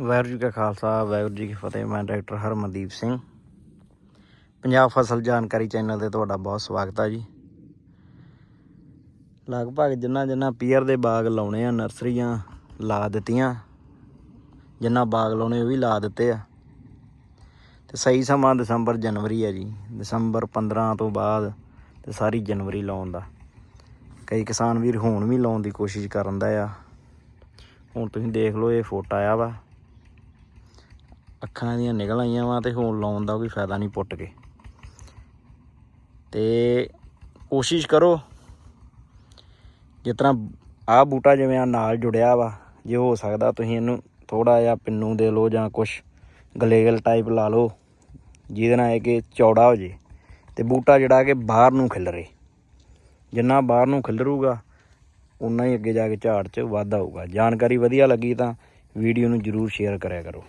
ਵਾਹਿਗੁਰੂ ਜੀ ਕਾ ਖਾਲਸਾ, ਵਾਹਿਗੁਰੂ ਜੀ ਕੀ ਫਤਿਹ। ਮੈਂ ਡਾਕਟਰ ਹਰਮਨਦੀਪ ਸਿੰਘ। ਪੰਜਾਬ ਫਸਲ ਜਾਣਕਾਰੀ ਚੈਨਲ ਤੇ ਤੁਹਾਡਾ ਬਹੁਤ ਸਵਾਗਤ ਹੈ ਜੀ। ਲਗਭਗ ਜਿੰਨਾ ਜਿੰਨਾ ਪੀਅਰ ਦੇ ਬਾਗ ਲਾਉਣੇ ਆ, ਨਰਸਰੀਆਂ ਲਾ ਦਿੱਤੀਆਂ। ਜਿੰਨਾ ਬਾਗ ਲਾਉਣੇ ਉਹ ਵੀ ਲਾ ਦਿੱਤੇ ਆ। ਤੇ ਸਹੀ ਸਮਾਂ ਦਸੰਬਰ ਜਨਵਰੀ ਆ ਜੀ। ਦਸੰਬਰ 15 ਤੋਂ ਬਾਅਦ ਤੇ ਸਾਰੀ ਜਨਵਰੀ ਲਾਉਣ ਦਾ। ਕਈ ਕਿਸਾਨ ਵੀਰ ਹੁਣ ਵੀ ਲਾਉਣ ਦੀ ਕੋਸ਼ਿਸ਼ ਕਰਨ ਦਾ ਆ। ਹੁਣ ਤੁਸੀਂ ਦੇਖ ਲਓ, ਇਹ ਫੋਟੋ ਆਇਆ ਵਾ। ਅੱਖਾਂ ਦੀਆਂ ਨਿਕਲ ਆਈਆਂ ਵਾ ਤੇ ਹੁਣ ਲਾਉਣ ਦਾ ਕੋਈ ਫਾਇਦਾ ਨਹੀਂ ਪੁੱਟ ਕੇ। ਤੇ ਕੋਸ਼ਿਸ਼ ਕਰੋ, ਜਿਸ ਤਰ੍ਹਾਂ ਆਹ ਬੂਟਾ ਜਿਵੇਂ ਆ ਨਾਲ ਜੁੜਿਆ ਵਾ, ਜੇ ਹੋ ਸਕਦਾ ਤੁਸੀਂ ਇਹਨੂੰ ਥੋੜਾ ਜਿਹਾ ਪਿੰਨੂ ਦੇ ਲਓ ਜਾਂ ਕੁਛ ਗਲੇਗਲ ਟਾਈਪ ਲਾ ਲਓ, ਜਿਹਦੇ ਨਾਲ ਇਹ ਕਿ ਚੌੜਾ ਹੋ ਜੇ। ਤੇ ਬੂਟਾ ਜਿਹੜਾ ਕਿ ਬਾਹਰ ਨੂੰ ਖਿਲਰੇ ਜਿੰਨਾ ਬਾਹਰ ਨੂੰ ਖਿਲਰੂਗਾ ਉਨਾ ਹੀ ਅੱਗੇ ਜਾ ਕੇ ਝਾੜ 'ਚ ਵਾਧਾ ਹੋਊਗਾ ਜਾਣਕਾਰੀ ਵਧੀਆ ਲੱਗੀ ਤਾਂ ਵੀਡੀਓ ਨੂੰ ਜਰੂਰ ਸ਼ੇਅਰ ਕਰਿਆ ਕਰੋ।